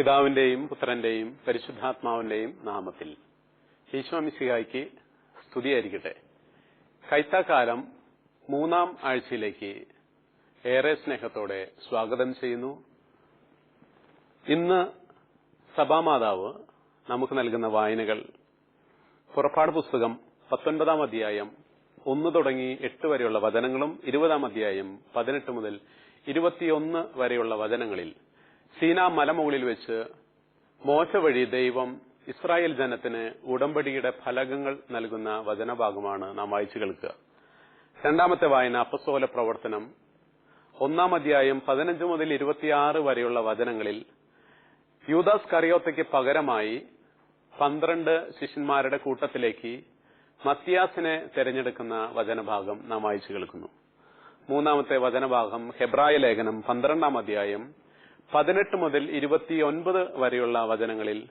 പിതാവിന്റെയും പുത്രന്റെയും പരിശുദ്ധാത്മാവിന്റെയും നാമത്തിൽ. ഈശോമിശിഹായ്ക്ക് സ്തുതിയായിരിക്കട്ടെ. കൈത്താക്കാലം മൂന്നാം ആഴ്ചയിലേക്ക് ഏറെ സ്നേഹത്തോടെ സ്വാഗതം ചെയ്യുന്നു. ഇന്ന് സഭാമാതാവ് നമുക്ക് നൽകുന്ന വായനകൾ. പുറപ്പാട് പുസ്തകം പത്തൊൻപതാം അധ്യായം ഒന്ന് തുടങ്ങി എട്ട് വരെയുള്ള വചനങ്ങളും ഇരുപതാം അധ്യായം പതിനെട്ട് മുതൽ ഇരുപത്തിയൊന്ന് വരെയുള്ള വചനങ്ങളിൽ സീനാ മലമുകളിൽ വെച്ച് മോശ വഴി ദൈവം ഇസ്രായേൽ ജനത്തിന് ഉടമ്പടിയുടെ ഫലകങ്ങൾ നൽകുന്ന വചനഭാഗമാണ് നാം വായിച്ചു കേൾക്കുക. രണ്ടാമത്തെ വായന അപ്പസ്തോല പ്രവർത്തനം. ഒന്നാം അധ്യായം പതിനഞ്ച് മുതൽ ഇരുപത്തിയാറ് വരെയുള്ള വചനങ്ങളിൽ യൂദാസ് കറിയോത്തയ്ക്ക് പകരമായി പന്ത്രണ്ട് ശിഷ്യന്മാരുടെ കൂട്ടത്തിലേക്ക് മത്തിയാസിനെ തെരഞ്ഞെടുക്കുന്ന വചനഭാഗം നാം വായിച്ചു കേൾക്കുന്നു. മൂന്നാമത്തെ വചനഭാഗം ഹെബ്രായ ലേഖനം പന്ത്രണ്ടാം അധ്യായം പതിനെട്ട് മുതൽ ഇരുപത്തിയൊൻപത് വരെയുള്ള വചനങ്ങളിൽ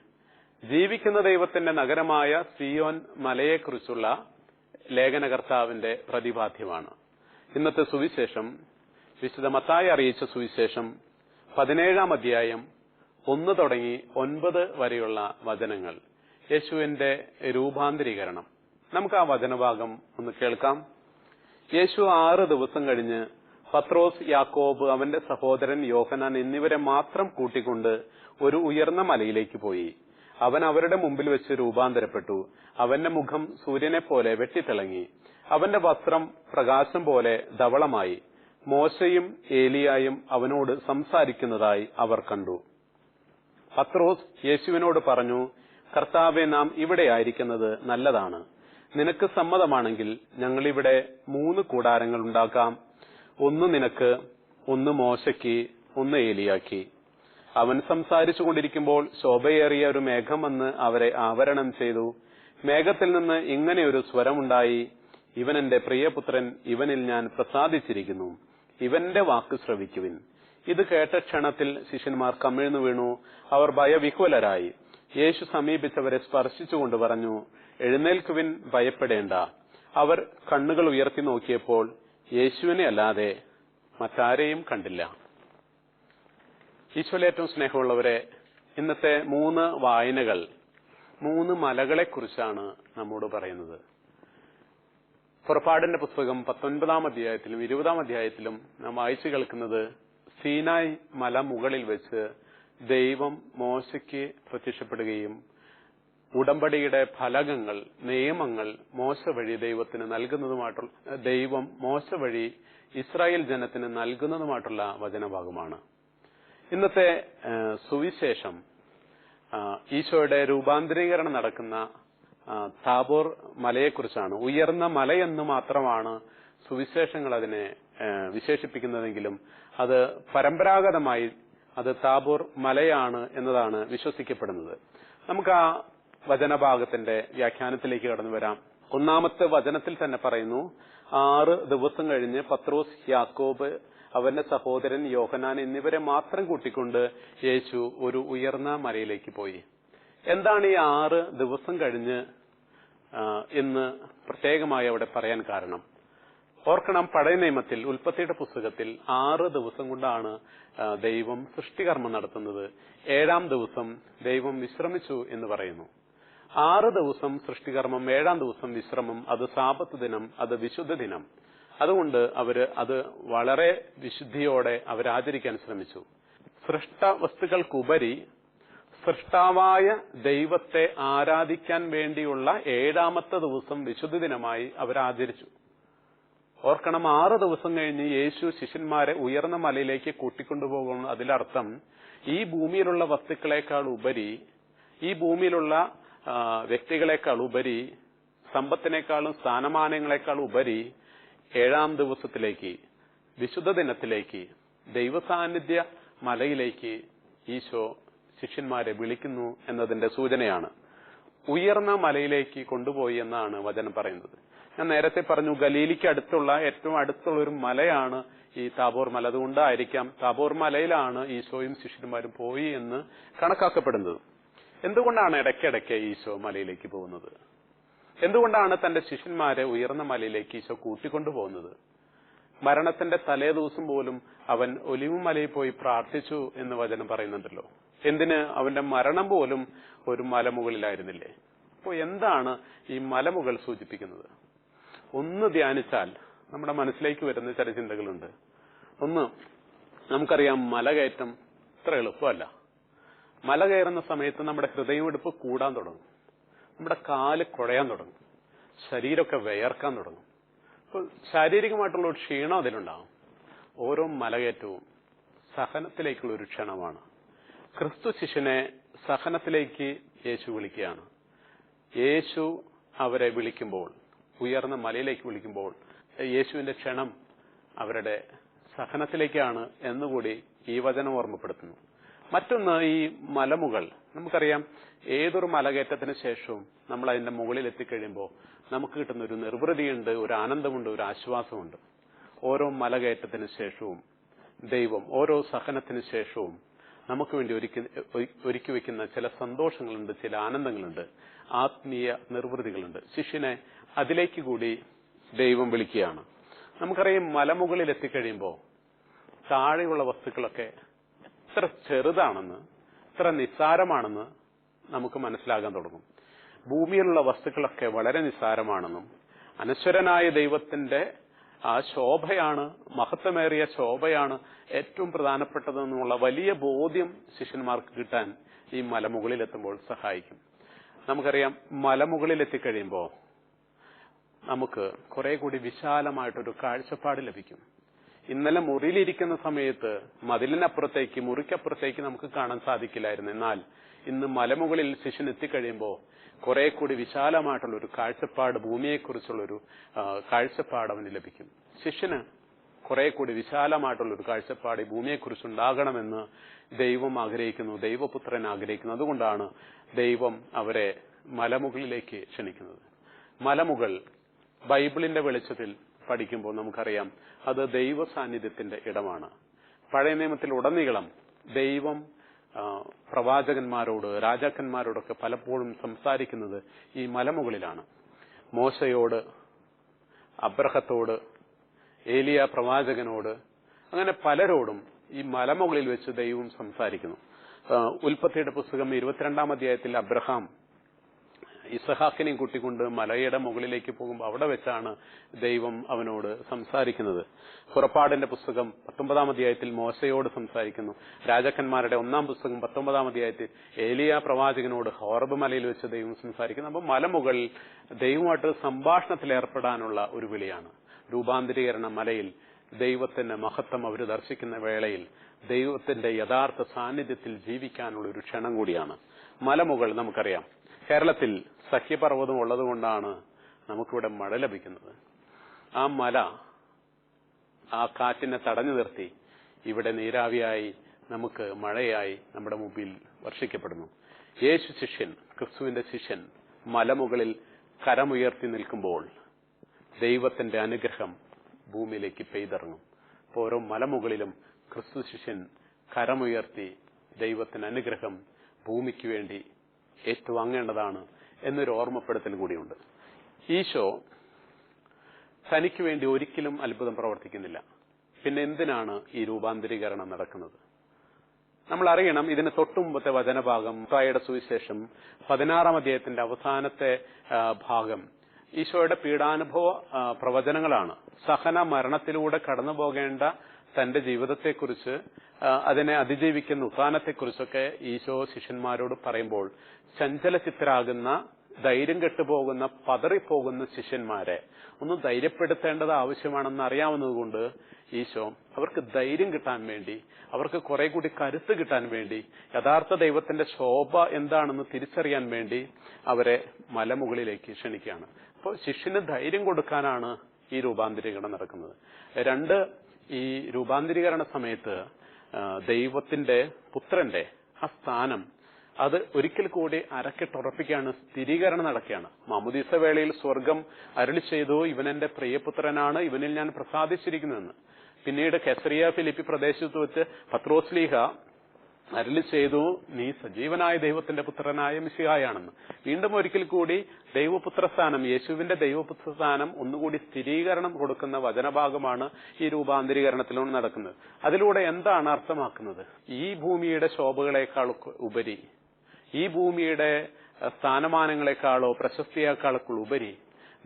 ജീവിക്കുന്ന ദൈവത്തിന്റെ നഗരമായ സിയോൻ മലയെക്കുറിച്ചുള്ള ലേഖനകർത്താവിന്റെ പ്രതിപാദ്യമാണ്. ഇന്നത്തെ സുവിശേഷം വിശുദ്ധ മത്തായി അറിയിച്ച സുവിശേഷം പതിനേഴാം അധ്യായം ഒന്ന് തുടങ്ങി ഒൻപത് വരെയുള്ള വചനങ്ങൾ. യേശുവിന്റെ രൂപാന്തരീകരണം. നമുക്ക് ആ വചനഭാഗം ഒന്ന് കേൾക്കാം. യേശു ആറ് ദിവസം കഴിഞ്ഞ് പത്രോസ് യാക്കോബ് അവന്റെ സഹോദരൻ യോഹനാൻ എന്നിവരെ മാത്രം കൂട്ടിക്കൊണ്ട് ഒരു ഉയർന്ന മലയിലേക്ക് പോയി. അവൻ അവരുടെ മുമ്പിൽ വെച്ച് രൂപാന്തരപ്പെട്ടു. അവന്റെ മുഖം സൂര്യനെ പോലെ വെട്ടിത്തിളങ്ങി. അവന്റെ വസ്ത്രം പ്രകാശം പോലെ ധവളമായി. മോശയും ഏലിയായും അവനോട് സംസാരിക്കുന്നതായി അവർ കണ്ടു. പത്രോസ് യേശുവിനോട് പറഞ്ഞു കർത്താവെ നാം ഇവിടെയായിരിക്കുന്നത് നല്ലതാണ്. നിനക്ക് സമ്മതമാണെങ്കിൽ ഞങ്ങളിവിടെ മൂന്ന് കൂടാരങ്ങൾ ഉണ്ടാക്കാം. ഒന്ന് നിനക്ക് ഒന്ന് മോശയ്ക്ക് ഒന്ന് ഏലിയാക്കി. അവൻ സംസാരിച്ചു കൊണ്ടിരിക്കുമ്പോൾ ശോഭയേറിയ ഒരു മേഘം വന്ന് അവരെ ആവരണം ചെയ്തു. മേഘത്തിൽ നിന്ന് ഇങ്ങനെയൊരു സ്വരമുണ്ടായി ഇവൻ എന്റെ പ്രിയപുത്രൻ ഇവനിൽ ഞാൻ പ്രസാദിച്ചിരിക്കുന്നു. ഇവന്റെ വാക്ക് ശ്രവിക്കുവിൻ. ഇത് കേട്ട ക്ഷണത്തിൽ ശിഷ്യന്മാർ കമിഴ്ന്നു വീണു. അവർ ഭയവിഹ്വലരായി. യേശു സമീപിച്ചവരെ സ്പർശിച്ചുകൊണ്ട് പറഞ്ഞു എഴുന്നേൽക്കുവിൻ ഭയപ്പെടേണ്ട. അവർ കണ്ണുകൾ ഉയർത്തി നോക്കിയപ്പോൾ യേശുവിനെ അല്ലാതെ മറ്റാരെയും കണ്ടില്ല. ഈശോയിലെ ഏറ്റവും സ്നേഹമുള്ളവരെ ഇന്നത്തെ മൂന്ന് വായനകൾ മൂന്ന് മലകളെക്കുറിച്ചാണ് നമ്മോട് പറയുന്നത്. പുറപ്പാടിന്റെ പുസ്തകം പത്തൊൻപതാം അധ്യായത്തിലും ഇരുപതാം അധ്യായത്തിലും നാം വായിച്ചു കേൾക്കുന്നത് സീനായ് മല മുകളിൽ വെച്ച് ദൈവം മോശയ്ക്ക് പ്രത്യക്ഷപ്പെടുകയും ഉടമ്പടിയുടെ ഫലകങ്ങൾ നിയമങ്ങൾ മോശ വഴി ദൈവത്തിന് നൽകുന്നതുമായിട്ടുള്ള ദൈവം മോശ വഴി ഇസ്രായേൽ ജനത്തിന് നൽകുന്നതുമായിട്ടുള്ള വചനഭാഗമാണ്. ഇന്നത്തെ സുവിശേഷം ഈശോയുടെ രൂപാന്തരീകരണം നടക്കുന്ന താബോർ മലയെക്കുറിച്ചാണ്. ഉയർന്ന മലയെന്ന് മാത്രമാണ് സുവിശേഷങ്ങൾ അതിനെ വിശേഷിപ്പിക്കുന്നതെങ്കിലും അത് പരമ്പരാഗതമായി അത് താബോർ മലയാണ് എന്നതാണ് വിശ്വസിക്കപ്പെടുന്നത്. നമുക്ക് ആ വചനഭാഗത്തിന്റെ വ്യാഖ്യാനത്തിലേക്ക് കടന്നു വരാം. ഒന്നാമത്തെ വചനത്തിൽ തന്നെ പറയുന്നു ആറ് ദിവസം കഴിഞ്ഞ് പത്രോസ് യാക്കോബ് അവന്റെ സഹോദരൻ യോഹനാൻ എന്നിവരെ മാത്രം കൂട്ടിക്കൊണ്ട് യേശു ഒരു ഉയർന്ന മലയിലേക്ക് പോയി. എന്താണ് ഈ ആറ് ദിവസം കഴിഞ്ഞ് എന്ന് പ്രത്യേകമായി അവിടെ പറയാൻ കാരണം? ഓർക്കണം പഴയ നിയമത്തിൽ ഉൽപ്പത്തിയുടെ പുസ്തകത്തിൽ ആറ് ദിവസം കൊണ്ടാണ് ദൈവം സൃഷ്ടികർമ്മം നടത്തുന്നത്. ഏഴാം ദിവസം ദൈവം വിശ്രമിച്ചു എന്ന് പറയുന്നു. ആറ് ദിവസം സൃഷ്ടികർമ്മം ഏഴാം ദിവസം വിശ്രമം അത് സാപത്ത് ദിനം അത് വിശുദ്ധ ദിനം. അതുകൊണ്ട് അവർ അത് വളരെ വിശുദ്ധിയോടെ അവരാചരിക്കാൻ ശ്രമിച്ചു. സൃഷ്ട വസ്തുക്കൾക്കുപരി സൃഷ്ടാവായ ദൈവത്തെ ആരാധിക്കാൻ വേണ്ടിയുള്ള ഏഴാമത്തെ ദിവസം വിശുദ്ധ ദിനമായി അവരാചരിച്ചു. ഓർക്കണം ആറ് ദിവസം കഴിഞ്ഞ് യേശു ശിഷ്യന്മാരെ ഉയർന്ന മലയിലേക്ക് കൂട്ടിക്കൊണ്ടുപോകുന്നു അതിലർത്ഥം ഈ ഭൂമിയിലുള്ള വസ്തുക്കളെക്കാൾ ഉപരി ഈ ഭൂമിയിലുള്ള വ്യക്തികളെക്കാൾ ഉപരി സമ്പത്തിനേക്കാളും സ്ഥാനമാനങ്ങളെക്കാൾ ഉപരി ഏഴാം ദിവസത്തിലേക്ക് വിശുദ്ധ ദിനത്തിലേക്ക് ദൈവസാന്നിധ്യ മലയിലേക്ക് ഈശോ ശിഷ്യന്മാരെ വിളിക്കുന്നു എന്നതിന്റെ സൂചനയാണ്. ഉയർന്ന മലയിലേക്ക് കൊണ്ടുപോയി എന്നാണ് വചനം പറയുന്നത്. ഞാൻ നേരത്തെ പറഞ്ഞു ഗലീലിക്ക് അടുത്തുള്ള ഏറ്റവും അടുത്തുള്ള ഒരു മലയാണ് ഈ താബോർ മല. അതുകൊണ്ടായിരിക്കാം താബോർ മലയിലാണ് ഈശോയും ശിഷ്യന്മാരും പോയി എന്ന് കണക്കാക്കപ്പെടുന്നത്. എന്തുകൊണ്ടാണ് ഇടയ്ക്കിടയ്ക്ക് ഈശോ മലയിലേക്ക് പോകുന്നത്? എന്തുകൊണ്ടാണ് തന്റെ ശിഷ്യന്മാരെ ഉയർന്ന മലയിലേക്ക് ഈശോ കൂട്ടിക്കൊണ്ടുപോകുന്നത് മരണത്തിന്റെ തലേ ദിവസം പോലും അവൻ ഒലിവ് മലയിൽ പോയി പ്രാർത്ഥിച്ചു എന്ന് വചനം പറയുന്നുണ്ടല്ലോ. എന്തിന്? അവന്റെ മരണം പോലും ഒരു മലമുകളിലായിരുന്നില്ലേ അപ്പോൾ എന്താണ് ഈ മലമുകൾ സൂചിപ്പിക്കുന്നത്? ഒന്ന് ധ്യാനിച്ചാൽ നമ്മുടെ മനസ്സിലേക്ക് വരുന്ന ചില ചിന്തകളുണ്ട്. ഒന്ന് നമുക്കറിയാം മലകയറ്റം ഇത്ര എളുപ്പമല്ല. മല കയറുന്ന സമയത്ത് നമ്മുടെ ഹൃദയമെടുപ്പ് കൂടാൻ തുടങ്ങും. നമ്മുടെ കാൽ കുഴയാൻ തുടങ്ങും. ശരീരമൊക്കെ വയർക്കാൻ തുടങ്ങും. അപ്പോൾ ശാരീരികമായിട്ടുള്ള ഒരു ക്ഷീണം അതിലുണ്ടാവും ഓരോ മലകയറ്റവും സഹനത്തിലേക്കുള്ള ഒരു ക്ഷണമാണ്. ക്രിസ്തു ശിഷ്യനെ സഹനത്തിലേക്ക് യേശു വിളിക്കുകയാണ്. യേശു അവരെ വിളിക്കുമ്പോൾ ഉയർന്ന മലയിലേക്ക് വിളിക്കുമ്പോൾ യേശുവിന്റെ ക്ഷണം അവരുടെ സഹനത്തിലേക്കാണ് എന്നുകൂടി ഈ വചനം ഓർമ്മപ്പെടുത്തുന്നു. മറ്റൊന്ന് ഈ മലമുകൾ. നമുക്കറിയാം ഏതൊരു മലകയറ്റത്തിന് ശേഷവും നമ്മൾ അതിന്റെ മുകളിൽ എത്തിക്കഴിയുമ്പോൾ നമുക്ക് കിട്ടുന്ന ഒരു നിർവൃതിയുണ്ട് ഒരു ആനന്ദമുണ്ട് ഒരു ആശ്വാസമുണ്ട്. ഓരോ മലകയറ്റത്തിന് ശേഷവും ദൈവം ഓരോ സഹനത്തിന് ശേഷവും നമുക്ക് വേണ്ടി ഒരുക്കി ഒരുക്കി വെക്കുന്ന ചില സന്തോഷങ്ങളുണ്ട് ചില ആനന്ദങ്ങളുണ്ട് ആത്മീയ നിർവൃതികളുണ്ട്. ശിഷ്യനെ അതിലേക്ക് കൂടി ദൈവം വിളിക്കുകയാണ്. നമുക്കറിയാം മലമുകളിൽ എത്തിക്കഴിയുമ്പോൾ താഴെയുള്ള വസ്തുക്കളൊക്കെ എത്ര ചെറുതാണെന്ന് എത്ര നിസ്സാരമാണെന്ന് നമുക്ക് മനസ്സിലാകാൻ തുടങ്ങും. ഭൂമിയിലുള്ള വസ്തുക്കളൊക്കെ വളരെ നിസ്സാരമാണെന്നും അനശ്വരനായ ദൈവത്തിന്റെ ആ ശോഭയാണ് മഹത്വമേറിയ ശോഭയാണ് ഏറ്റവും പ്രധാനപ്പെട്ടതെന്നുള്ള വലിയ ബോധ്യം ശിഷ്യന്മാർക്ക് കിട്ടാൻ ഈ മലമുകളിൽ എത്തുമ്പോൾ സഹായിക്കും. നമുക്കറിയാം മലമുകളിൽ എത്തിക്കഴിയുമ്പോൾ നമുക്ക് കുറെ കൂടി വിശാലമായിട്ടൊരു കാഴ്ചപ്പാട് ലഭിക്കും. ഇന്നലെ മുറിയിലിരിക്കുന്ന സമയത്ത് മതിലിനപ്പുറത്തേക്ക് മുറിക്കപ്പുറത്തേക്ക് നമുക്ക് കാണാൻ സാധിക്കില്ലായിരുന്നു. എന്നാൽ ഇന്ന് മലമുകളിൽ ശിഷ്യൻ എത്തിക്കഴിയുമ്പോൾ കുറെ കൂടി വിശാലമായിട്ടുള്ള ഒരു കാഴ്ചപ്പാട് ഭൂമിയെക്കുറിച്ചുള്ള ഒരു കാഴ്ചപ്പാട് അവന് ലഭിക്കും. ശിഷ്യന് കുറെ കൂടി വിശാലമായിട്ടുള്ള ഒരു കാഴ്ചപ്പാട് ഈ ഭൂമിയെക്കുറിച്ച് ഉണ്ടാകണമെന്ന് ദൈവം ആഗ്രഹിക്കുന്നു ദൈവപുത്രൻ ആഗ്രഹിക്കുന്നു. അതുകൊണ്ടാണ് ദൈവം അവരെ മലമുകളിലേക്ക് ക്ഷണിക്കുന്നത്. മലമുകൾ ബൈബിളിന്റെ വെളിച്ചത്തിൽ പഠിക്കുമ്പോൾ നമുക്കറിയാം അത് ദൈവ സാന്നിധ്യത്തിന്റെ ഇടമാണ്. പഴയ നിയമത്തിൽ ഉടനീളം ദൈവം പ്രവാചകന്മാരോട് രാജാക്കന്മാരോടൊക്കെ പലപ്പോഴും സംസാരിക്കുന്നത് ഈ മലമുകളിലാണ്. മോശയോട് അബ്രഹത്തോട് ഏലിയ പ്രവാചകനോട് അങ്ങനെ പലരോടും ഈ മലമുകളിൽ വെച്ച് ദൈവം സംസാരിക്കുന്നു. ഉൽപ്പത്തിയുടെ പുസ്തകം ഇരുപത്തിരണ്ടാം അധ്യായത്തിൽ അബ്രഹാം ഇസഹാക്കിനെയും കൂട്ടിക്കൊണ്ട് മലയുടെ മുകളിലേക്ക് പോകുമ്പോൾ അവിടെ വെച്ചാണ് ദൈവം അവനോട് സംസാരിക്കുന്നത്. പുറപ്പാടിന്റെ പുസ്തകം പത്തൊമ്പതാം അധ്യായത്തിൽ മോശയോട് സംസാരിക്കുന്നു. രാജാക്കന്മാരുടെ ഒന്നാം പുസ്തകം പത്തൊമ്പതാം അധ്യായത്തിൽ ഏലിയ പ്രവാചകനോട് ഹോർബ് മലയിൽ വെച്ച് ദൈവം സംസാരിക്കുന്നു. അപ്പോൾ മലമുകൾ ദൈവമായിട്ട് സംഭാഷണത്തിൽ ഏർപ്പെടാനുള്ള ഒരു വിളിയാണ്. രൂപാന്തരീകരണ മലയിൽ ദൈവത്തിന്റെ മഹത്വം അവർ ദർശിക്കുന്ന വേളയിൽ ദൈവത്തിന്റെ യഥാർത്ഥ സാന്നിധ്യത്തിൽ ജീവിക്കാനുള്ള ഒരു ക്ഷണം കൂടിയാണ്. മലമുകൾ നമുക്കറിയാം. കേരളത്തിൽ സഖ്യപർവതം ഉള്ളതുകൊണ്ടാണ് നമുക്കിവിടെ മഴ ലഭിക്കുന്നത്. ആ മല ആ കാറ്റിനെ തടഞ്ഞു നിർത്തി ഇവിടെ നീരാവിയായി നമുക്ക് മഴയായി നമ്മുടെ മുമ്പിൽ വർഷിക്കപ്പെടുന്നു. യേശു ശിഷ്യൻ ക്രിസ്തുവിന്റെ ശിഷ്യൻ മലമുകളിൽ കരമുയർത്തി നിൽക്കുമ്പോൾ ദൈവത്തിന്റെ അനുഗ്രഹം ഭൂമിയിലേക്ക് പെയ്തിറങ്ങും. അപ്പോൾ ഓരോ മലമുകളിലും ക്രിസ്തു ശിഷ്യൻ കരമുയർത്തി ദൈവത്തിന് അനുഗ്രഹം ഭൂമിക്ക് വേണ്ടി ഏറ്റുവാങ്ങേണ്ടതാണ് എന്നൊരു ഓർമ്മപ്പെടുത്തൽ കൂടിയുണ്ട്. ഈശോ തനിക്ക് വേണ്ടി ഒരിക്കലും അത്ഭുതം പ്രവർത്തിക്കുന്നില്ല. പിന്നെ എന്തിനാണ് ഈ രൂപാന്തരീകരണം നടക്കുന്നത്? നമ്മൾ അറിയണം ഇതിന് തൊട്ടുമുമ്പത്തെ വചനഭാഗം തായയുടെ സുവിശേഷം പതിനാറാം അധ്യായത്തിന്റെ അവസാനത്തെ ഭാഗം. ഈശോയുടെ പീഡാനുഭവ പ്രവചനങ്ങളാണ്. സഹന മരണത്തിലൂടെ കടന്നു പോകേണ്ട തന്റെ ജീവിതത്തെക്കുറിച്ച് അതിനെ അതിജീവിക്കുന്ന ഉത്ഥാനത്തെക്കുറിച്ചൊക്കെ ഈശോ ശിഷ്യന്മാരോട് പറയുമ്പോൾ ചഞ്ചലചിത്തരാകുന്ന ധൈര്യം കെട്ടുപോകുന്ന പതറിപ്പോകുന്ന ശിഷ്യന്മാരെ ഒന്ന് ധൈര്യപ്പെടുത്തേണ്ടത് ആവശ്യമാണെന്ന് അറിയാവുന്നതുകൊണ്ട് ഈശോ അവർക്ക് ധൈര്യം കിട്ടാൻ വേണ്ടി അവർക്ക് കുറെ കൂടി കരുത്ത് കിട്ടാൻ വേണ്ടി യഥാർത്ഥ ദൈവത്തിന്റെ ശോഭ എന്താണെന്ന് തിരിച്ചറിയാൻ വേണ്ടി അവരെ മലമുകളിലേക്ക് ക്ഷണിക്കുകയാണ്. അപ്പോൾ ശിഷ്യന് ധൈര്യം കൊടുക്കാനാണ് ഈ രൂപാന്തരീകരണം നടക്കുന്നത്. രണ്ട് ഈ രൂപാന്തരീകരണ സമയത്ത് ദൈവത്തിന്റെ പുത്രന്റെ ആ സ്ഥാനം അത് ഒരിക്കൽ കൂടി അരക്കിട്ടുറപ്പിക്കുകയാണ് സ്ഥിരീകരണം നടക്കുകയാണ്. മാമുദീസ വേളയിൽ സ്വർഗം അരുളി ചെയ്തു ഇവൻ പ്രിയപുത്രനാണ് ഇവനിൽ ഞാൻ പ്രസാദിച്ചിരിക്കുന്നതെന്ന് പിന്നീട് കെസറിയ ഫിലിപ്പി പ്രദേശത്ത് വെച്ച് പത്രോസ്ലീഹ അരളി ചെയ്തു നീ സജീവനായ ദൈവത്തിന്റെ പുത്രനായ മിശിഹായാണെന്ന്. വീണ്ടും ഒരിക്കൽ കൂടി ദൈവപുത്രസ്ഥാനം യേശുവിന്റെ ദൈവപുത്രസ്ഥാനം ഒന്നുകൂടി സ്ഥിരീകരണം കൊടുക്കുന്ന വചനഭാഗമാണ് ഈ രൂപാന്തരീകരണത്തിലൂടെ നടക്കുന്നത്. അതിലൂടെ എന്താണ് അർത്ഥമാക്കുന്നത്? ഈ ഭൂമിയുടെ ശോഭകളെക്കാൾ ഉപരി ഈ ഭൂമിയുടെ സ്ഥാനമാനങ്ങളെക്കാളോ പ്രശസ്തിയേക്കാളൊക്കെ ഉപരി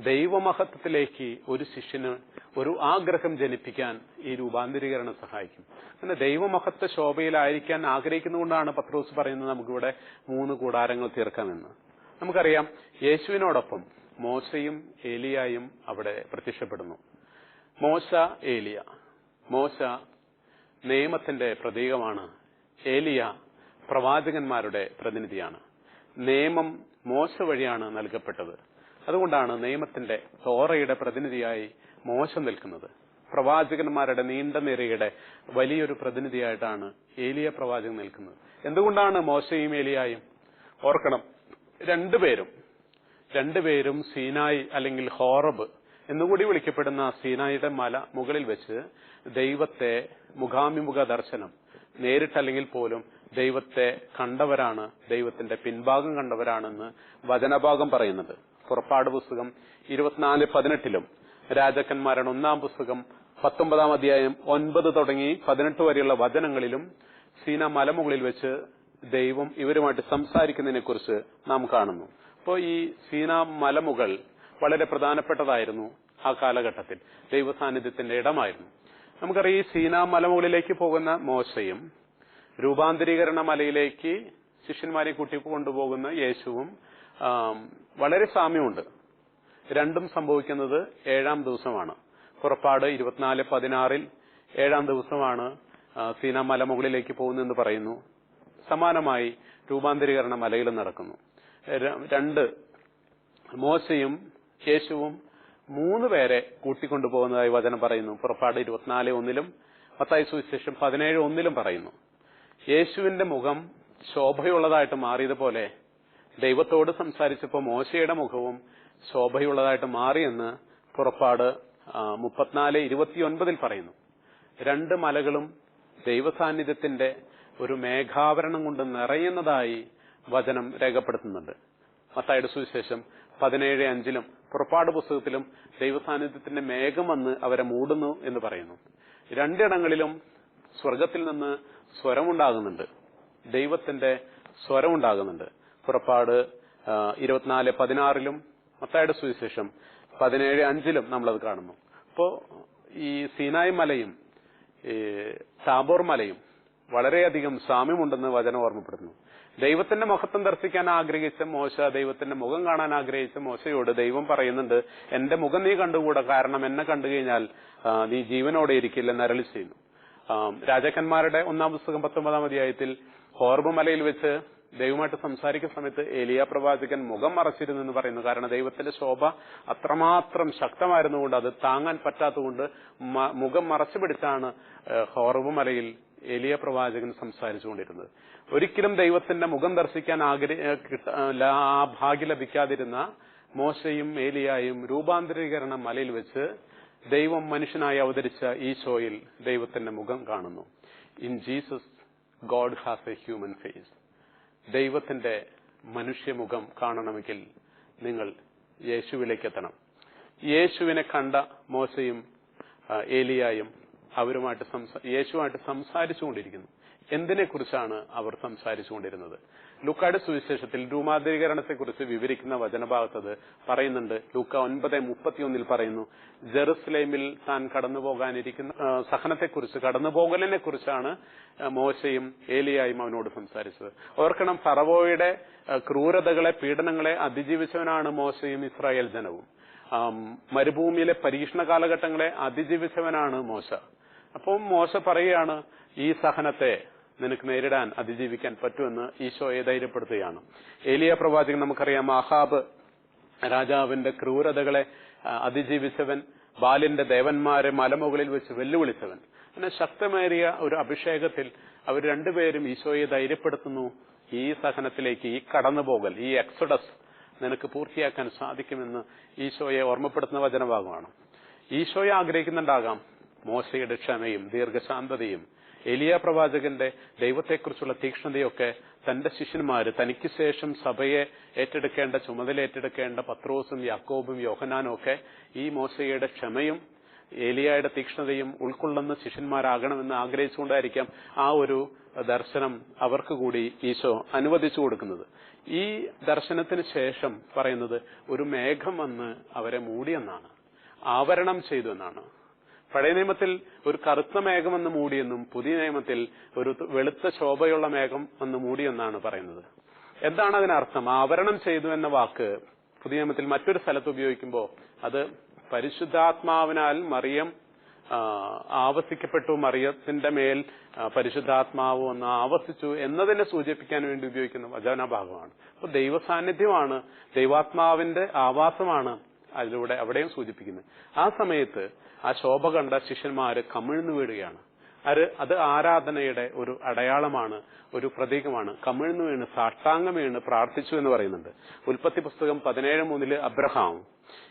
ദൈവമഹത്വത്തിലേക്ക് ഒരു ശിഷ്യന് ഒരു ആഗ്രഹം ജനിപ്പിക്കാൻ ഈ രൂപാന്തരീകരണം സഹായിക്കും. അങ്ങനെ ദൈവമഹത്വ ശോഭയിലായിരിക്കാൻ ആഗ്രഹിക്കുന്നതുകൊണ്ടാണ് പത്രോസ് പറയുന്നത് നമുക്കിവിടെ മൂന്ന് കൂടാരങ്ങൾ തീർക്കാമെന്ന്. നമുക്കറിയാം യേശുവിനോടൊപ്പം മോശയും ഏലിയായും അവിടെ പ്രത്യക്ഷപ്പെടുന്നു. മോശ ഏലിയ. മോശ നിയമത്തിന്റെ പ്രതീകമാണ്. ഏലിയ പ്രവാചകന്മാരുടെ പ്രതിനിധിയാണ്. നിയമം മോശ വഴിയാണ് നൽകപ്പെട്ടത്. അതുകൊണ്ടാണ് നിയമത്തിന്റെ തോറയുടെ പ്രതിനിധിയായി മോശം നിൽക്കുന്നത്. പ്രവാചകന്മാരുടെ നീണ്ട നിരയുടെ വലിയൊരു പ്രതിനിധിയായിട്ടാണ് ഏലിയ പ്രവാചകൻ നിൽക്കുന്നത്. എന്തുകൊണ്ടാണ് മോശയും ഏലിയായും? ഓർക്കണം രണ്ടുപേരും രണ്ടുപേരും സീനായി അല്ലെങ്കിൽ ഹോറബ് എന്നുകൂടി വിളിക്കപ്പെടുന്ന സീനായിയുടെ മല മുകളിൽ വെച്ച് ദൈവത്തെ മുഖാമിമുഖ ദർശനം നേരിട്ടല്ലെങ്കിൽ പോലും ദൈവത്തെ കണ്ടവരാണ് ദൈവത്തിന്റെ പിൻഭാഗം കണ്ടവരാണെന്ന് വചനഭാഗം പറയുന്നത്. പുറപ്പാട് പുസ്തകം ഇരുപത്തിനാല് പതിനെട്ടിലും രാജാക്കന്മാരുടെ ഒന്നാം പുസ്തകം പത്തൊമ്പതാം അധ്യായം ഒൻപത് തുടങ്ങി പതിനെട്ട് വരെയുള്ള വചനങ്ങളിലും സീന മലമുകളിൽ വെച്ച് ദൈവം ഇവരുമായിട്ട് സംസാരിക്കുന്നതിനെ കുറിച്ച് നാം കാണുന്നു. അപ്പോൾ ഈ സീന മലമുകൾ വളരെ പ്രധാനപ്പെട്ടതായിരുന്നു ആ കാലഘട്ടത്തിൽ ദൈവ സാന്നിധ്യത്തിന്റെ ഇടമായിരുന്നു. നമുക്കറിയാം ഈ സീന മലമുകളിലേക്ക് പോകുന്ന മോശയും രൂപാന്തരീകരണ മലയിലേക്ക് ശിഷ്യന്മാരെ കൂട്ടി കൊണ്ടുപോകുന്ന യേശുവും വളരെ സാമ്യമുണ്ട്. രണ്ടും സംഭവിക്കുന്നത് ഏഴാം ദിവസമാണ്. പുറപ്പാട് ഇരുപത്തിനാല് പതിനാറിൽ ഏഴാം ദിവസമാണ് സീന മലമുകളിലേക്ക് പോകുന്നതെന്ന് പറയുന്നു. സമാനമായി രൂപാന്തരീകരണ മലയിലും നടക്കുന്നു. രണ്ട് മോശയും യേശുവും മൂന്ന് പേരെ കൂട്ടിക്കൊണ്ടുപോകുന്നതായി വചനം പറയുന്നു. പുറപ്പാട് ഇരുപത്തിനാല് ഒന്നിലും പത്തായി സുവിശേഷം പതിനേഴ് ഒന്നിലും പറയുന്നു. യേശുവിന്റെ മുഖം ശോഭയുള്ളതായിട്ട് മാറിയതുപോലെ ദൈവത്തോട് സംസാരിച്ചപ്പോൾ മോശയുടെ മുഖവും ശോഭയുള്ളതായിട്ട് മാറിയെന്ന് പുറപ്പാട് മുപ്പത്തിനാല് ഇരുപത്തിയൊൻപതിൽ പറയുന്നു. രണ്ട് മലകളും ദൈവസാന്നിധ്യത്തിന്റെ ഒരു മേഘാവരണം കൊണ്ട് നിറയുന്നതായി വചനം രേഖപ്പെടുത്തുന്നുണ്ട്. മത്തായുടെ സുവിശേഷം പതിനേഴ് അഞ്ചിലും പുറപ്പാട് പുസ്തകത്തിലും ദൈവസാന്നിധ്യത്തിന്റെ മേഘം വന്ന് അവരെ മൂടുന്നു എന്ന് പറയുന്നു. രണ്ടിടങ്ങളിലും സ്വർഗത്തിൽ നിന്ന് സ്വരമുണ്ടാകുന്നുണ്ട്. ദൈവത്തിന്റെ സ്വരമുണ്ടാകുന്നുണ്ട്. പുറപ്പാട് ഇരുപത്തിനാല് പതിനാറിലും മത്തായുടെ സുവിശേഷം പതിനേഴ് അഞ്ചിലും നമ്മളത് കാണുന്നു. അപ്പോ ഈ സീനായ് മലയും ഈ താബോർ മലയും വളരെയധികം സാമ്യമുണ്ടെന്ന് വചനം ഓർമ്മപ്പെടുന്നു ദൈവത്തിന്റെ മുഖത്തും ദർശിക്കാൻ ആഗ്രഹിച്ച മോശ ദൈവത്തിന്റെ മുഖം കാണാൻ ആഗ്രഹിച്ച മോശയോട് ദൈവം പറയുന്നുണ്ട് എന്റെ മുഖം നീ കണ്ടുകൂടാ? കാരണം എന്നെ കണ്ടു കഴിഞ്ഞാൽ നീ ജീവനോടെ ഇരിക്കില്ലെന്ന് അരളി ചെയ്യുന്നു. രാജാക്കന്മാരുടെ ഒന്നാം പുസ്തകം പത്തൊമ്പതാം അധ്യായത്തിൽ ഹോർബ് മലയിൽ വെച്ച് ദൈവമായിട്ട് സംസാരിക്കുന്ന സമയത്ത് ഏലിയ പ്രവാചകൻ മുഖം മറച്ചിരുന്നു എന്ന് പറയുന്നു കാരണം ദൈവത്തിന്റെ ശോഭ അത്രമാത്രം ശക്തമായിരുന്നുകൊണ്ട് അത് താങ്ങാൻ പറ്റാത്തതുകൊണ്ട് മുഖം മറച്ചു പിടിച്ചാണ് ഹോറവ് മലയിൽ ഏലിയ പ്രവാചകൻ സംസാരിച്ചുകൊണ്ടിരുന്നത്. ഒരിക്കലും ദൈവത്തിന്റെ മുഖം ദർശിക്കാൻ ആഗ്രഹ ഭാഗ്യം ലഭിക്കാതിരുന്ന മോശയും ഏലിയായും രൂപാന്തരീകരണ മലയിൽ വെച്ച് ദൈവം മനുഷ്യനായി അവതരിച്ച ഈശോയിൽ ദൈവത്തിന്റെ മുഖം കാണുന്നു. In Jesus God has a human face ദൈവത്തിന്റെ മനുഷ്യമുഖം കാണണമെങ്കിൽ നിങ്ങൾ യേശുവിലേക്ക് എത്തണം യേശുവിനെ കണ്ട മോശയും ഏലിയായും അവരുമായിട്ട് യേശുവായിട്ട് സംസാരിച്ചുകൊണ്ടിരിക്കുന്നു. എന്തിനെക്കുറിച്ചാണ് അവർ സംസാരിച്ചുകൊണ്ടിരുന്നത്? ലൂക്കായുടെ സുവിശേഷത്തിൽ രൂപാന്തരീകരണത്തെക്കുറിച്ച് വിവരിക്കുന്ന വചനഭാഗത്തത് പറയുന്നുണ്ട്. ലൂക്ക ഒൻപത് മുപ്പത്തിയൊന്നിൽ പറയുന്നു ജെറുസലേമിൽ താൻ കടന്നുപോകാനിരിക്കുന്ന സഹനത്തെക്കുറിച്ച് കടന്നുപോകലിനെ കുറിച്ചാണ് മോശയും ഏലിയായും അവനോട് സംസാരിച്ചത്. ഓർക്കണം ഫറവോയുടെ ക്രൂരതകളെ പീഡനങ്ങളെ അതിജീവിച്ചവനാണ് മോശയും ഇസ്രായേൽ ജനവും. മരുഭൂമിയിലെ പരീക്ഷണ കാലഘട്ടങ്ങളെ അതിജീവിച്ചവനാണ് മോശ. അപ്പം മോശ പറയുകയാണ് ഈ സഹനത്തെ നിനക്ക് നേരിടാൻ അതിജീവിക്കാൻ പറ്റുമെന്ന് ഈശോയെ ധൈര്യപ്പെടുത്തുകയാണ്. ഏലിയ പ്രവാചകൻ നമുക്കറിയാം അഹാബ് രാജാവിന്റെ ക്രൂരതകളെ അതിജീവിച്ചവൻ ബാലിന്റെ ദേവന്മാരെ മലമുകളിൽ വെച്ച് വെല്ലുവിളിച്ചവൻ. അങ്ങനെ ശക്തമേറിയ ഒരു അഭിഷേകത്തിൽ അവർ രണ്ടുപേരും ഈശോയെ ധൈര്യപ്പെടുത്തുന്നു. ഈ സഹനത്തിലേക്ക് ഈ കടന്നുപോകൽ ഈ എക്സഡസ് നിനക്ക് പൂർത്തിയാക്കാൻ സാധിക്കുമെന്ന് ഈശോയെ ഓർമ്മപ്പെടുത്തുന്ന വചനഭാഗമാണ്. ഈശോയെ ആഗ്രഹിക്കുന്നുണ്ടാകാം മോശയുടെ ക്ഷമയും ദീർഘശാന്തതയും എലിയ പ്രവാചകന്റെ ദൈവത്തെക്കുറിച്ചുള്ള തീക്ഷ്ണതയൊക്കെ തന്റെ ശിഷ്യന്മാര് തനിക്ക് ശേഷം സഭയെ ഏറ്റെടുക്കേണ്ട ചുമതല ഏറ്റെടുക്കേണ്ട പത്രോസും യാക്കോബും യോഹനാനും ഒക്കെ ഈ മോശയുടെ ക്ഷമയും ഏലിയായുടെ തീക്ഷ്ണതയും ഉൾക്കൊള്ളുന്ന ശിഷ്യന്മാരാകണമെന്ന് ആഗ്രഹിച്ചുകൊണ്ടായിരിക്കാം ആ ഒരു ദർശനം അവർക്ക് കൂടി ഈശോ അനുവദിച്ചു കൊടുക്കുന്നത്. ഈ ദർശനത്തിന് ശേഷം പറയുന്നത് ഒരു മേഘം വന്ന് അവരെ മൂടിയെന്നാണ്. ആവരണം ചെയ്തു എന്നാണ്. പഴയ നിയമത്തിൽ ഒരു കറുത്ത മേഘം വന്ന് മൂടിയെന്നും പുതിയ നിയമത്തിൽ ഒരു വെളുത്ത ശോഭയുള്ള മേഘം വന്ന് മൂടിയെന്നാണ് പറയുന്നത്. എന്താണ് അതിനർത്ഥം ആവരണം ചെയ്തു എന്ന വാക്ക് പുതിയ നിയമത്തിൽ മറ്റൊരു സ്ഥലത്ത് ഉപയോഗിക്കുമ്പോൾ അത് പരിശുദ്ധാത്മാവിനാൽ മറിയം ആവസിക്കപ്പെട്ടു മറിയത്തിന്റെ മേൽ പരിശുദ്ധാത്മാവ് വന്ന് ആവസിച്ചു എന്നതിനെ സൂചിപ്പിക്കാൻ വേണ്ടി ഉപയോഗിക്കുന്ന വചന ഭാഗമാണ്. അപ്പൊ ദൈവസാന്നിധ്യമാണ് ദൈവാത്മാവിന്റെ ആവാസമാണ് അതിലൂടെ അവിടെയും സൂചിപ്പിക്കുന്നത്. ആ സമയത്ത് ആ ശോഭ കണ്ട ശിഷ്യന്മാര് കമിഴ്ന്നു വീഴുകയാണ്. അത് ആരാധനയുടെ ഒരു അടയാളമാണ് ഒരു പ്രതീകമാണ്. കമിഴ്ന്നു വീണ് സാഷ്ടാംഗം വീണ് പ്രാർത്ഥിച്ചു എന്ന് പറയുന്നുണ്ട്. ഉൽപ്പത്തി പുസ്തകം പതിനേഴ് മൂന്നിൽ അബ്രഹാം.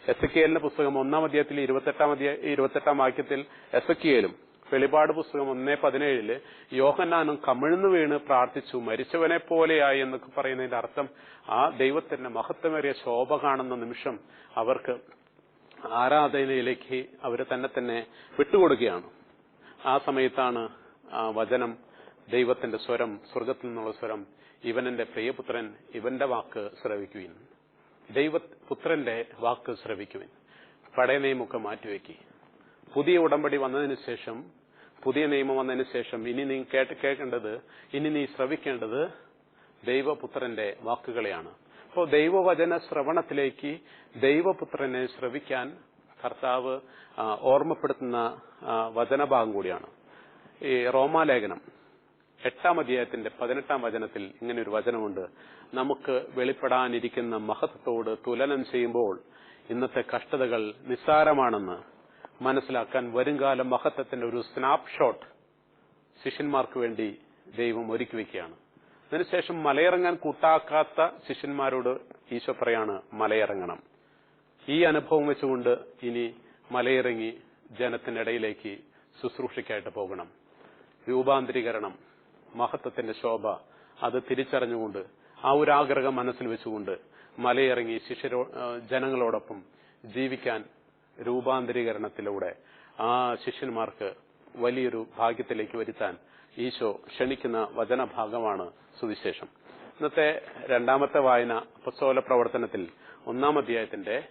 എസക്കിയലിന്റെ പുസ്തകം ഒന്നാം അധ്യായത്തിൽ ഇരുപത്തെട്ടാം അധ്യായ ഇരുപത്തെട്ടാം വാക്യത്തിൽ എസക്കിയലും. വെളിപാട് പുസ്തകം ഒന്നേ പതിനേഴിൽ യോഹന്നാനും കമിഴ്ന്നു വീണ് പ്രാർത്ഥിച്ചു മരിച്ചവനെ പോലെയായി എന്നൊക്കെ പറയുന്നതിന്റെ അർത്ഥം ആ ദൈവത്തിന്റെ മഹത്വമേറിയ ശോഭ കാണുന്ന നിമിഷം അവർക്ക് ആരാധനയിലേക്ക് അവർ തന്നെ തന്നെ വിട്ടുകൊടുക്കുകയാണ്. ആ സമയത്താണ് ആ വചനം ദൈവത്തിന്റെ സ്വരം സ്വർഗത്തിൽ നിന്നുള്ള സ്വരം ഇവനന്റെ പ്രിയപുത്രൻ ഇവന്റെ വാക്ക് ശ്രവിക്കുവിൻ. ദൈവപുത്രന്റെ വാക്ക് ശ്രവിക്കുവിൻ. പഴയ നിയമമൊക്കെ മാറ്റിവെക്കി. പുതിയ ഉടമ്പടി വന്നതിന് ശേഷം പുതിയ നിയമം വന്നതിന് ശേഷം ഇനി നീ കേട്ട് കേൾക്കേണ്ടത് ഇനി നീ ശ്രവിക്കേണ്ടത് ദൈവപുത്രന്റെ വാക്കുകളെയാണ്. അപ്പോൾ ദൈവവചന ശ്രവണത്തിലേക്ക് ദൈവപുത്രനെ ശ്രവിക്കാൻ കർത്താവ് ഓർമ്മപ്പെടുത്തുന്ന വചനഭാഗം കൂടിയാണ്. ഈ റോമാലേഖനം എട്ടാം അധ്യായത്തിന്റെ പതിനെട്ടാം വചനത്തിൽ ഇങ്ങനെ ഒരു വചനമുണ്ട്. നമുക്ക് വെളിപ്പെടാനിരിക്കുന്ന മഹത്വത്തോട് തുലനം ചെയ്യുമ്പോൾ ഇന്നത്തെ കഷ്ടതകൾ നിസ്സാരമാണെന്ന് മനസ്സിലാക്കാൻ വരുംകാല മഹത്വത്തിന്റെ ഒരു സ്നാപ്ഷോട്ട് ശിഷ്യന്മാർക്ക് വേണ്ടി ദൈവം ഒരുക്കി വെക്കുകയാണ്. അതിനുശേഷം മലയിറങ്ങാൻ കൂട്ടാക്കാത്ത ശിഷ്യന്മാരോട് ഈശോ പറയാണ് മലയിറങ്ങണം. ഈ അനുഭവം വെച്ചുകൊണ്ട് ഇനി മലയിറങ്ങി ജനത്തിനിടയിലേക്ക് ശുശ്രൂഷയ്ക്കായിട്ട് പോകണം. രൂപാന്തരീകരണം മഹത്വത്തിന്റെ ശോഭ അത് തിരിച്ചറിഞ്ഞുകൊണ്ട് ആ ഒരു ആഗ്രഹം മനസ്സിൽ വെച്ചുകൊണ്ട് മലയിറങ്ങി ശിഷ്യരോ ജനങ്ങളോടൊപ്പം ജീവിക്കാൻ രൂപാന്തരീകരണത്തിലൂടെ ആ ശിഷ്യന്മാർക്ക് വലിയൊരു ഭാഗ്യത്തിലേക്ക് വരുത്താൻ ഈശോ ക്ഷണിക്കുന്ന വചനഭാഗമാണ് സുവിശേഷം. ഇന്നത്തെ രണ്ടാമത്തെ വായന പുസ്തകോല പ്രവർത്തനത്തിൽ ഒന്നാം അധ്യായത്തിന്റെ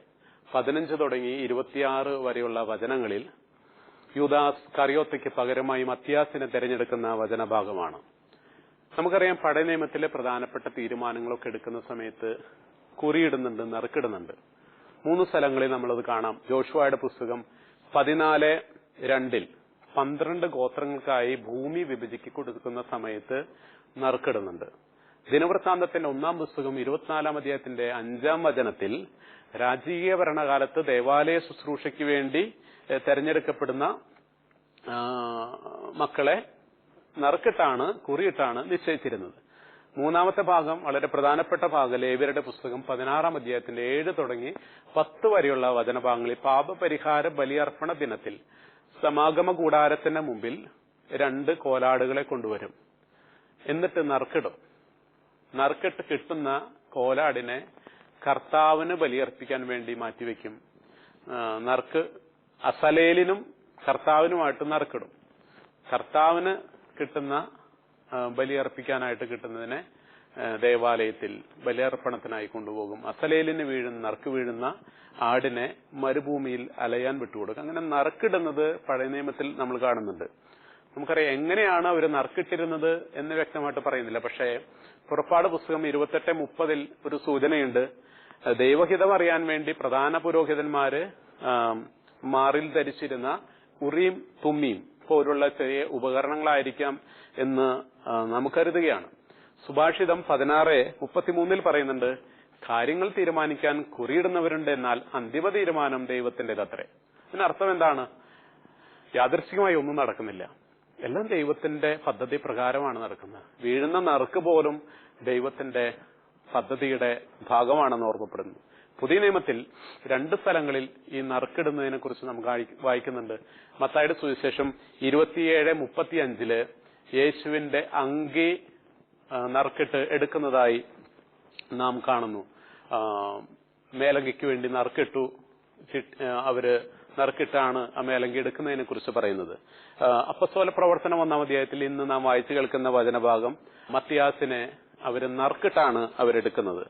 പതിനഞ്ച് തുടങ്ങി ഇരുപത്തിയാറ് വരെയുള്ള വചനങ്ങളിൽ യൂദാസ് കറിയോത്തയ്ക്ക് പകരമായി മത്യാസിനെ തെരഞ്ഞെടുക്കുന്ന വചനഭാഗമാണ്. നമുക്കറിയാം പഴയ നിയമത്തിലെ പ്രധാനപ്പെട്ട തീരുമാനങ്ങളൊക്കെ എടുക്കുന്ന സമയത്ത് കുറിയിടുന്നുണ്ട് നറുക്കിടുന്നുണ്ട്. മൂന്ന് സ്ഥലങ്ങളിൽ നമ്മളത് കാണാം. ജോഷുവയുടെ പുസ്തകം പതിനാല് രണ്ടിൽ. പന്ത്രണ്ട് ഗോത്രങ്ങൾക്കായി ഭൂമി വിഭജിക്ക് കൊടുക്കുന്ന സമയത്ത് നറുക്കിടുന്നുണ്ട്. ദിനവൃത്താന്തത്തിന്റെ ഒന്നാം പുസ്തകം ഇരുപത്തിനാലാം അധ്യായത്തിന്റെ അഞ്ചാം വചനത്തിൽ രാജകീയ ഭരണകാലത്ത് ദേവാലയ ശുശ്രൂഷയ്ക്ക് വേണ്ടി തെരഞ്ഞെടുക്കപ്പെടുന്ന മക്കളെ നറുക്കിട്ടാണ് കുറിയിട്ടാണ് നിശ്ചയിച്ചിരുന്നത്. മൂന്നാമത്തെ ഭാഗം വളരെ പ്രധാനപ്പെട്ട ഭാഗം ലേവ്യരുടെ പുസ്തകം പതിനാറാം അധ്യായത്തിന്റെ ഏഴ് തുടങ്ങി പത്ത് വരെയുള്ള വചനഭാഗങ്ങളിൽ പാപപരിഹാര ബലിയർപ്പണ ദിനത്തിൽ സമാഗമ കൂടാരത്തിന്റെ മുമ്പിൽ രണ്ട് കോലാടുകളെ കൊണ്ടുവരും. എന്നിട്ട് നറുക്കിടും. നറുക്കിട്ട് കിട്ടുന്ന കോലാടിനെ കർത്താവിന് ബലിയർപ്പിക്കാൻ വേണ്ടി മാറ്റിവെക്കും. നറുക്ക് അസലേലിനും കർത്താവിനുമായിട്ട് നറുക്കിടും. കർത്താവിന് കിട്ടുന്ന ബലിയർപ്പിക്കാനായിട്ട് കിട്ടുന്നതിനെ ദേവാലയത്തിൽ ബലിയർപ്പണത്തിനായി കൊണ്ടുപോകും. അസലേലിന് വീഴുന്ന നറുക്ക് വീഴുന്ന ആടിനെ മരുഭൂമിയിൽ അലയാൻ വിട്ടുകൊടുക്കും. അങ്ങനെ നറുക്കിടുന്നത് പഴയ നിയമത്തിൽ നമ്മൾ കാണുന്നുണ്ട്. നമുക്കറിയാം എങ്ങനെയാണ് അവർ നറുക്കിട്ടിരുന്നത് എന്ന് വ്യക്തമായിട്ട് പറയുന്നില്ല. പക്ഷേ പുറപ്പാട് പുസ്തകം ഇരുപത്തെട്ട് മുപ്പതിൽ ഒരു സൂചനയുണ്ട്. ദൈവഹിതം അറിയാൻ വേണ്ടി പ്രധാന പുരോഹിതന്മാര് മാറിൽ ധരിച്ചിരുന്ന ഉറിയും തുമ്മിയും പോലുള്ള ചെറിയ ഉപകരണങ്ങളായിരിക്കാം എന്ന് നമുക്കരുതുകയാണ്. കരുതുകയാണ് സുഭാഷിതം പതിനാറ് മുപ്പത്തിമൂന്നിൽ പറയുന്നുണ്ട് കാര്യങ്ങൾ തീരുമാനിക്കാൻ കുറിയിടുന്നവരുണ്ട് എന്നാൽ അന്തിമ തീരുമാനം ദൈവത്തിന്റേതത്രേ അതിനർത്ഥം എന്താണ്? യാദൃശ്ചികമായി ഒന്നും നടക്കുന്നില്ല. എല്ലാം ദൈവത്തിന്റെ പദ്ധതി പ്രകാരമാണ് നടക്കുന്നത്. വീഴുന്ന നറുക്ക് പോലും ദൈവത്തിന്റെ പദ്ധതിയുടെ ഭാഗമാണെന്ന് ഓർമ്മപ്പെടുന്നു. പുതിയ നിയമത്തിൽ രണ്ട് സ്ഥലങ്ങളിൽ ഈ നറുക്കിടുന്നതിനെ കുറിച്ച് നമുക്ക് വായിക്കുന്നുണ്ട്. മത്തായുടെ സുവിശേഷം ഇരുപത്തിയേഴ് മുപ്പത്തി അഞ്ചിൽ യേശുവിന്റെ അങ്കി നറുക്കിട്ട് എടുക്കുന്നതായി നാം കാണുന്നു. മേലങ്കിക്ക് വേണ്ടി നറുക്കിട്ടു അവർ നറുക്കിട്ടാണ് ആ മേലങ്കി എടുക്കുന്നതിനെ കുറിച്ച് പറയുന്നത്. അപ്പസ്തോല പ്രവർത്തനം ഒന്നാം അധ്യായത്തിൽ ഇന്ന് നാം വായിച്ചു കേൾക്കുന്ന വചനഭാഗം മത്തിയാസിനെ അവർ നറുക്കിട്ടാണ് അവരെടുക്കുന്നത്.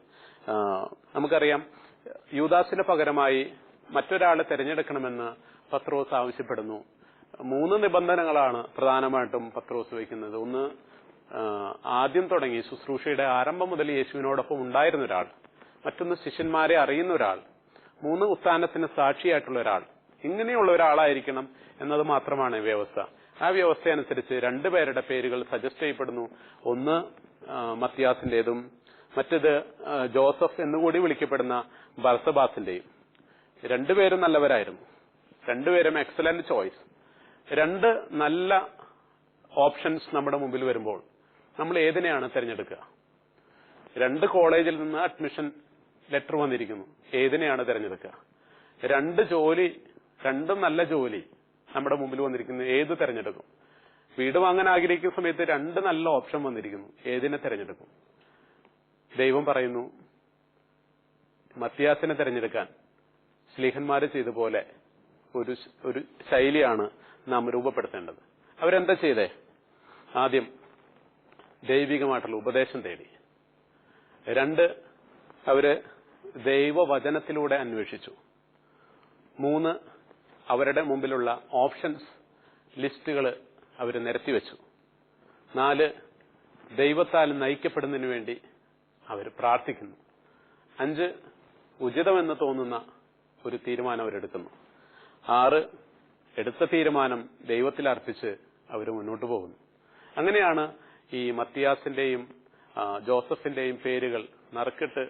നമുക്കറിയാം യൂദാസിന് പകരമായി മറ്റൊരാളെ തെരഞ്ഞെടുക്കണമെന്ന് പത്രോസ് ആവശ്യപ്പെടുന്നു. മൂന്ന് നിബന്ധനകളാണ് പ്രധാനമായിട്ടും പത്രോസ് വയ്ക്കുന്നത്. ഒന്ന് ആദ്യം തുടങ്ങി ശുശ്രൂഷയുടെ ആരംഭം മുതൽ യേശുവിനോടൊപ്പം ഉണ്ടായിരുന്ന ഒരാൾ മറ്റൊന്ന് ശിഷ്യന്മാരെ അറിയുന്ന ഒരാൾ മൂന്ന് ഉത്ഥാനത്തിന് സാക്ഷിയായിട്ടുള്ള ഒരാൾ. ഇങ്ങനെയുള്ള ഒരാളായിരിക്കണം എന്നത് മാത്രമാണ് വ്യവസ്ഥ. ആ വ്യവസ്ഥ അനുസരിച്ച് രണ്ടുപേരുടെ പേരുകൾ സജസ്റ്റ് ചെയ്യപ്പെടുന്നു. ഒന്ന് മത്തിയാസിന്റേതും മറ്റേത് ജോസഫ് എന്നുകൂടി വിളിക്കപ്പെടുന്ന ബർസബാസിന്റെയും. രണ്ടുപേരും നല്ലവരായിരുന്നു. രണ്ടുപേരും എക്സലന്റ് ചോയ്സ് രണ്ട് നല്ല ഓപ്ഷൻസ് നമ്മുടെ മുമ്പിൽ വരുമ്പോൾ നമ്മൾ ഏതിനെയാണ് തിരഞ്ഞെടുക്കുക? രണ്ട് കോളേജിൽ നിന്ന് അഡ്മിഷൻ ലെറ്റർ വന്നിരിക്കുന്നു. ഏതിനെയാണ് തിരഞ്ഞെടുക്കുക? രണ്ട് ജോലി രണ്ടും നല്ല ജോലി നമ്മുടെ മുമ്പിൽ വന്നിരിക്കുന്നു. ഏത് തിരഞ്ഞെടുക്കും? വീട് വാങ്ങാൻ ആഗ്രഹിക്കുന്ന സമയത്ത് രണ്ട് നല്ല ഓപ്ഷൻ വന്നിരിക്കുന്നു. ഏതിനെ തിരഞ്ഞെടുക്കും? ദൈവം പറയുന്നു മത്യാസിനെ തിരഞ്ഞെടുക്കാൻ സ്ലീഹന്മാരെ ചെയ്ത പോലെ ഒരു ഒരു ശൈലിയാണ് നാം രൂപപ്പെടുത്തേണ്ടത്. അവരെന്താ ചെയ്തേ? ആദ്യം ദൈവികമായിട്ടുള്ള ഉപദേശം തേടി. രണ്ട് അവർ ദൈവവചനത്തിലൂടെ അന്വേഷിച്ചു. മൂന്ന് അവരുടെ മുമ്പിലുള്ള ഓപ്ഷൻസ് ലിസ്റ്റുകൾ അവർ നിരത്തിവെച്ചു. നാല് ദൈവത്താൽ നയിക്കപ്പെടുന്നതിന് വേണ്ടി അവർ പ്രാർത്ഥിക്കുന്നു. അഞ്ച് ഉചിതമെന്ന് തോന്നുന്ന ഒരു തീരുമാനം അവരെടുക്കുന്നു. ആറ് എടുത്ത തീരുമാനം ദൈവത്തിൽ അർപ്പിച്ച് അവർ മുന്നോട്ട് പോകുന്നു. അങ്ങനെയാണ് ഈ മത്തിയാസിന്റെയും ജോസഫിന്റെയും പേരുകൾ നറുക്കിട്ട്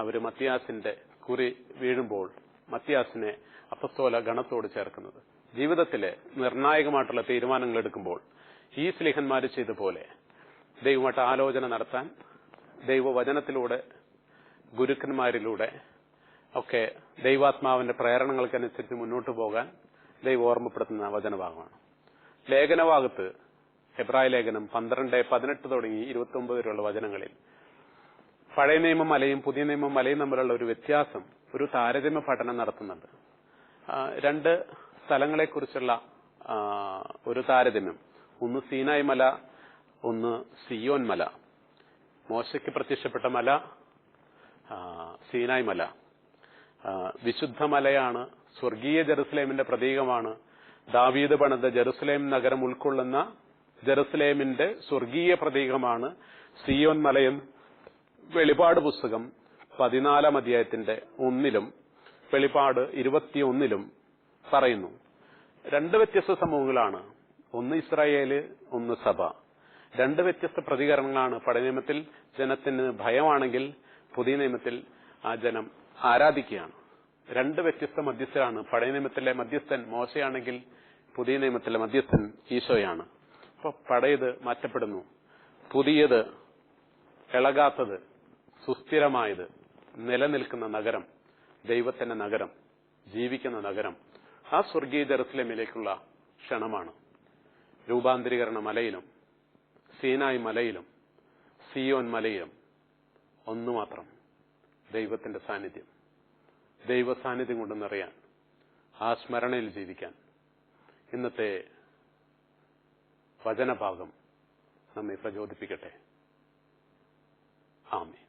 അവർ മത്തിയാസിന്റെ കുറി വീഴുമ്പോൾ മത്തിയാസിനെ അപ്പസ്തോല ഗണത്തോട് ചേർക്കുന്നത്. ജീവിതത്തിലെ നിർണായകമായിട്ടുള്ള തീരുമാനങ്ങൾ എടുക്കുമ്പോൾ ഈ സ്ലിഹന്മാര് ചെയ്ത പോലെ ദൈവമായിട്ട് ആലോചന നടത്താൻ ദൈവവചനത്തിലൂടെ ഗുരുക്കന്മാരിലൂടെ ഒക്കെ ദൈവാത്മാവിന്റെ പ്രേരണകൾക്കനുസരിച്ച് മുന്നോട്ട് പോകാൻ ദൈവം ഓർമ്മപ്പെടുത്തുന്ന വചനഭാഗമാണ്. ലേഖനഭാഗത്ത് ഹെബ്രായ ലേഖനം പന്ത്രണ്ട് പതിനെട്ട് തുടങ്ങി ഇരുപത്തി ഒമ്പത് വരെയുള്ള വചനങ്ങളിൽ. പഴയ നിയമം മലയും പുതിയ നിയമം മലയും തമ്മിലുള്ള ഒരു വ്യത്യാസം ഒരു താരതമ്യ പഠനം നടത്തുന്നുണ്ട്. രണ്ട് സ്ഥലങ്ങളെക്കുറിച്ചുള്ള ഒരു താരതമ്യം. ഒന്ന് സീനായ് മല ഒന്ന് സിയോൻ മല. മോശയ്ക്ക് പ്രത്യക്ഷപ്പെട്ട മല സീനായ് മല. വിശുദ്ധ മലയാണ് സ്വർഗീയ ജെറുസലേമിന്റെ പ്രതീകമാണ്. ദാവീദ് പണിത ജെറുസലേം നഗരം ഉൾക്കൊള്ളുന്ന ജെറുസലേമിന്റെ സ്വർഗീയ പ്രതീകമാണ് സിയോൻ മലയെന്ന് വെളിപാട് പുസ്തകം പതിനാലാം അധ്യായത്തിന്റെ ഒന്നിലും വെളിപാട് ഇരുപത്തിയൊന്നിലും പറയുന്നു. രണ്ട് വ്യത്യസ്ത സമൂഹങ്ങളാണ്. ഒന്ന് ഇസ്രായേൽ ഒന്ന് സഭ. രണ്ട് വ്യത്യസ്ത പ്രതികരണങ്ങളാണ്. പഴയ നിയമത്തിൽ ജനത്തിന് ഭയമാണെങ്കിൽ പുതിയ നിയമത്തിൽ ആ ജനം ആരാധിക്കുകയാണ്. രണ്ട് വ്യത്യസ്ത മധ്യസ്ഥരാണ്. പഴയ നിയമത്തിലെ മധ്യസ്ഥൻ മോശയാണെങ്കിൽ പുതിയ നിയമത്തിലെ മധ്യസ്ഥൻ ഈശോയാണ്. അപ്പൊ പഴയത് മാറ്റപ്പെടുന്നു. പുതിയത് ഇളകാത്തത് സുസ്ഥിരമായത് നിലനിൽക്കുന്ന നഗരം ദൈവത്തിന്റെ നഗരം ജീവിക്കുന്ന നഗരം ആ സ്വർഗീയ ജെറുസലേമിലേക്കുള്ള ക്ഷണമാണ്. രൂപാന്തരീകരണ മലയിലും സീനായ് മലയിലും സിയോൻ മലയിലും ഒന്നു മാത്രം ദൈവത്തിന്റെ സാന്നിധ്യം. ദൈവ സാന്നിധ്യം ആ സ്മരണയിൽ ജീവിക്കാൻ. ഇന്നത്തെ വചനഭാഗം നമ്മെ പ്രചോദിപ്പിക്കട്ടെ. ആമേ